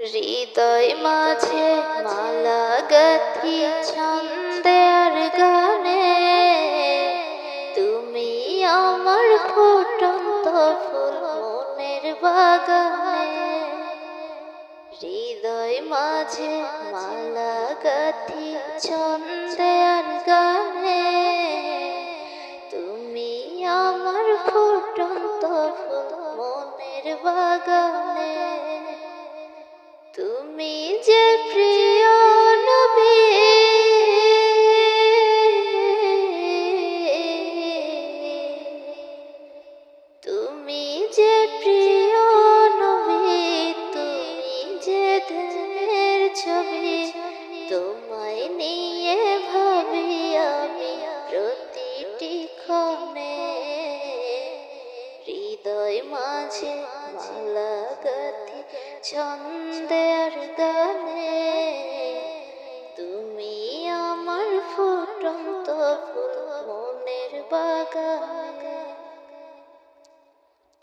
হৃদয় মাঝে মালা গাথি ছন্দে আর গানে, তুমি আমার ফুটন্ত ফুল মনের বাগানে। হৃদয় মাঝে মালা গাথি ছন্দে আর গানে, তুমি আমার ফুটন্ত ফুল মনের বাগানে। যে প্রিয় তুমি যে প্রিয় তুমি যে ছবি, তোমায় নিয়ে ভাবি আমি হৃদয় মাঝে মালা গাথি ছন্দে গানে তুমি আমার ফুটন্ত মনের বাগানে।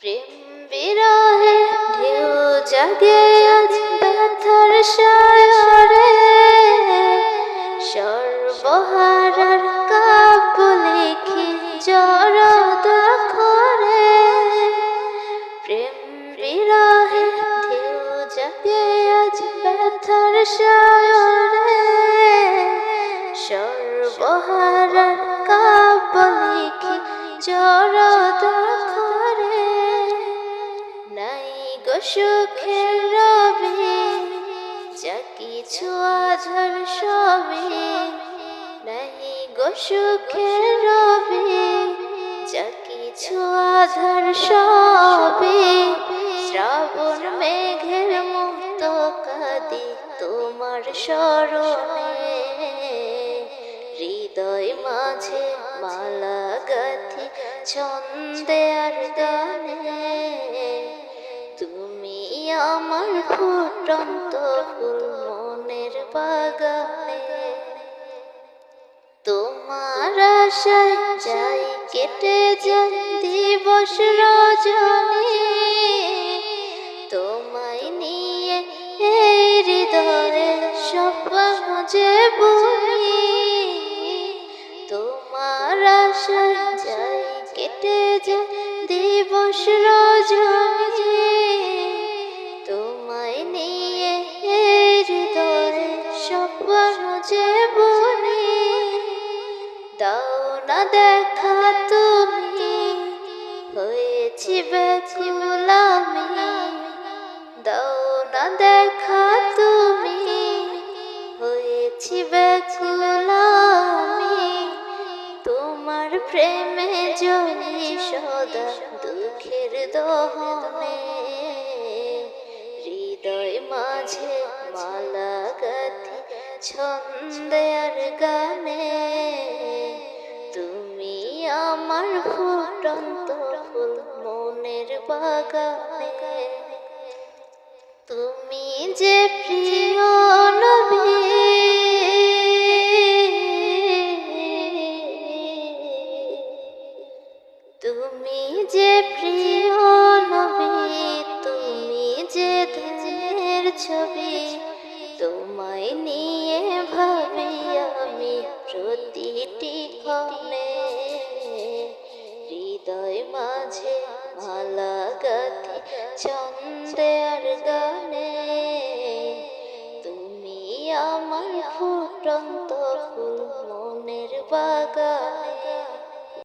প্রেম বিরহে ঢেউ জাগে আজ ব্যথার সায়রে সুখের রবি, যা কিছু আধার সবই নাই গো সুখের রবি, যা কিছু আধার সবই শ্রাবণ মেঘের মুক্ত কাদি তোমার স্মরণে হৃদয় মাঝে মালা গাথি ছন্দে আর গানে। আমার ফুটন্ত ফুল মনের বাগানে। তোমার আশায় যাই কেটে যায় দিবস রজনী। তোমায় নিয়ে এই হৃদয়ে স্বপ্ন যে বুনি তোমার আশায় যাই কেটে যায় দিবস রজনী। দাও না দেখা তুমি, হয়েছি ব্যাকুল আমি। দাও না দেখা তুমি, হয়েছি ব্যাকুল আমি। তোমার প্রেমে জনি সদা দুঃখের দহনে। হৃদয় মাঝে মালা গাথি ছন্দে আর গানে। আমার ফুটন্ত ফুল মনের বাগানে, তুমি যে প্রিয় নবী, তুমি যে প্রিয় নবী, তুমি যে ধ্যানের ছবি, তোমায় নিয়ে ভাবি আমি প্রতিটি ক্ষণে। আমার ফুটন্ত ফুল মনের বাগানে।